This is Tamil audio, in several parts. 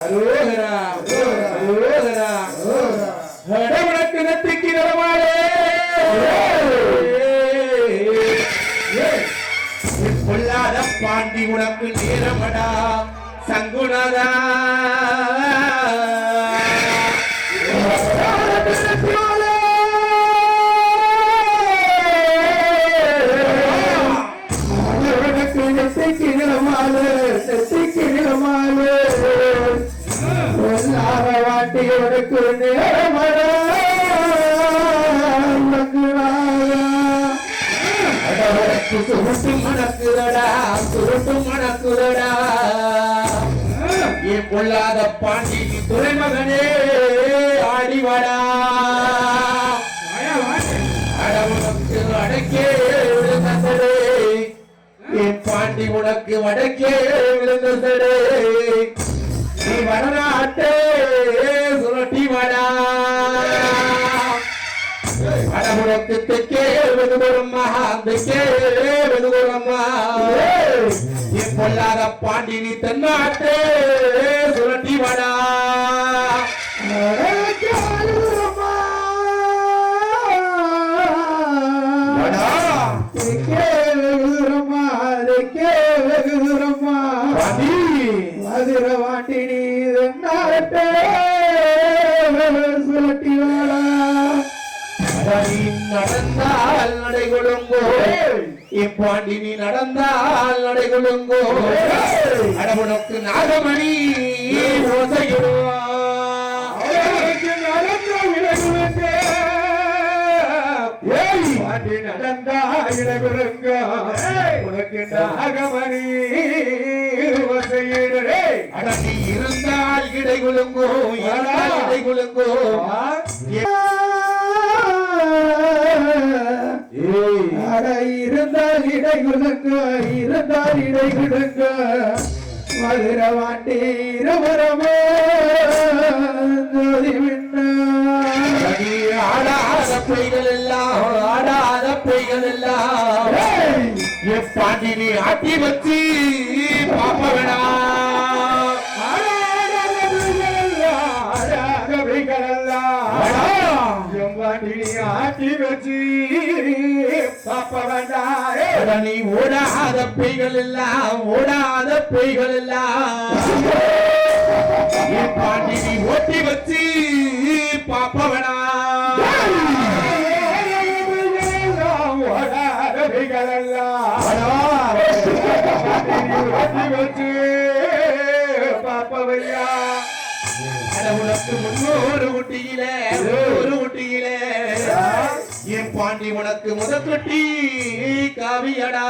அரோகரா அரோகரா வடவடக்கு நத்திக்கு நடமாடே பொல்லாத பாண்டி உனக்கு நேரமடா சங்குணரா வாட்டியோடுக்கு நேரமடா சுருட்டு மணக்குதடா சுருட்டு மணக்குதடா என் பொல்லாத பாண்டி துறைமகனே ஆடிவாடா அடவுனக்கு வடக்கே விழுந்ததடே என் பாண்டி உனக்கு வடக்கே விழுந்ததடே வடநாட்டே சுரட்டி வாடா. அடமுடக்கு தெக்கே வெதுகுரம்மா தெக்கே வெதுகுரம்மா பொல்லாத பாண்டி நீ தென்னாட்டே சுரட்டி வாடா. நீ நடந்தால் நடைகொழுங்கோ என் பாண்டி நீ நடந்தால் நடைகொழுங்கோ அடமுனக்கு நாகமணி ஓசையிடுவா அவருக்கு நடந்த இலகுலங்க. உனக்கு நாகமணி இருந்தால் குலுங்கோ இடை குலுங்கோ இருந்தால் இடை குலுங்க இருந்தால் இடை குலுங்க மதுர வாட்டி இருவரமோ ஆடாத பொய்கள் எல்லாம் ஆடாத பொய்கள் எல்லாம். என் பாண்டி நீ ஆட்டி வச்சு நீ ஓடாத பொய்கள் எல்லாம் ஓடாத பொய்கள் எல்லாம் பாண்டி நீ ஓட்டி வச்சு பாப்ப வேணா அட உனக்கு முன்னூறு குட்டியிலே ஒரு குட்டியிலே என் பாண்டி உனக்கு முத தொட்டி காவியடா?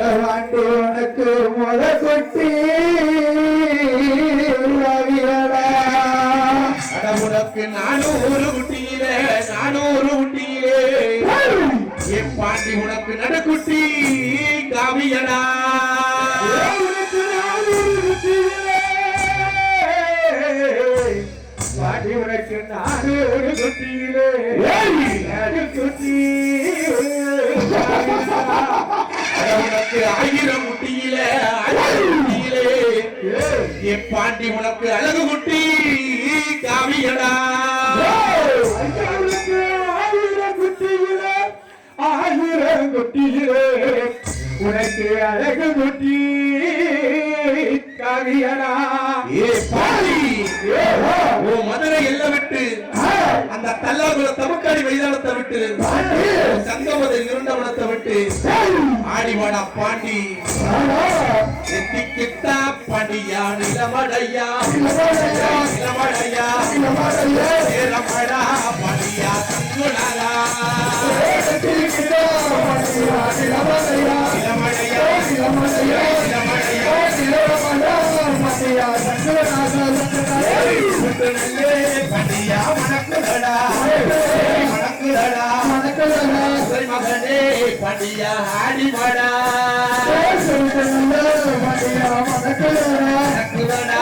உனக்கு முத கொட்டி உனக்கு நானூறு குட்டியிலே பாண்டி உனக்கு நடுக்குட்டி காவியடா. பாட்டி உனக்கு நாடு ஒரு குட்டியிலே குட்டி உனக்கு ஆயிரம் குட்டியிலே. பாண்டி உனக்கு அழகு குட்டி காவியடா. ஆயிரம் குட்டியிலே உனக்கு அழகு குட்டி கவியடா ஏ பாண்டி ஓ மதுரை எல்லை விட்டு அந்த தல்லாகுல தமக்காடி மைதானத்தை விட்டு சங்கமத இருண்டவனத்தை விட்டு ஆடிவாடா பாண்டி. எத்திக்கிட்டா பாண்டியா நிலமடையா நிலமடையா நிலமடா பாண்டியா தங்குனாரா படியா ஆடி மாடா மணக்குதடா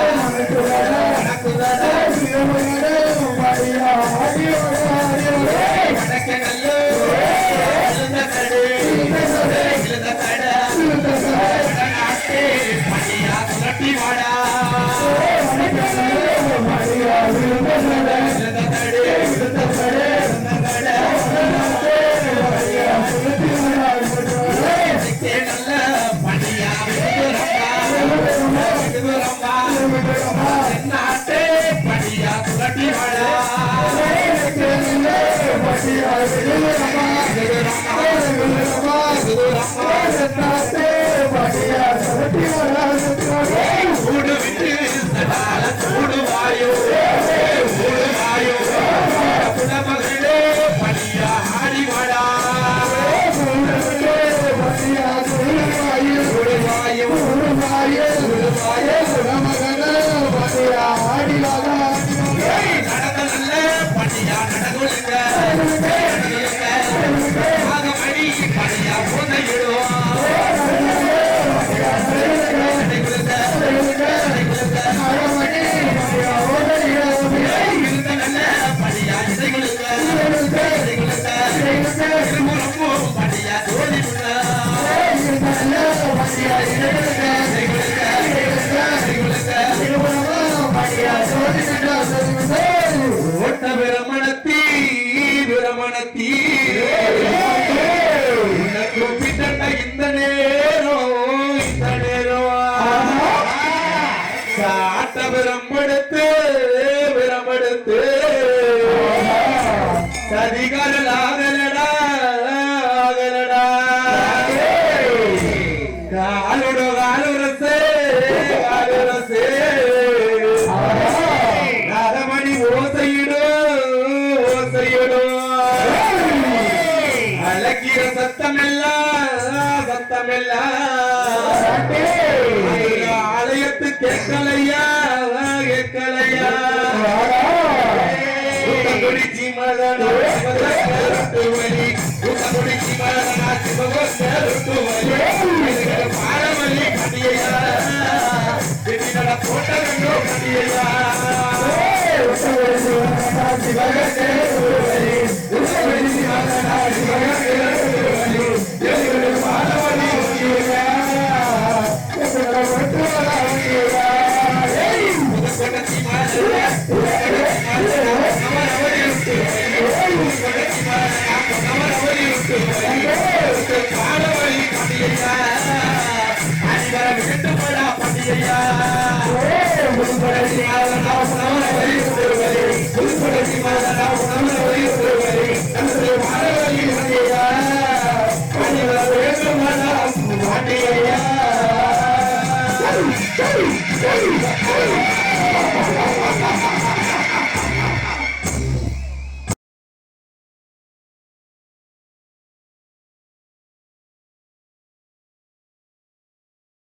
மணக்குதடா నాలుడు నాలురసే నాలురసే నారమణి ఓసయుడు ఓసయుడు అలకిర సత్తమెల్ల సత్తమెల్ల ఆలయత్తు కెక్కలయ్యా కెక్కలయ్యా குடிச்சி மதனா சிவகோட்டை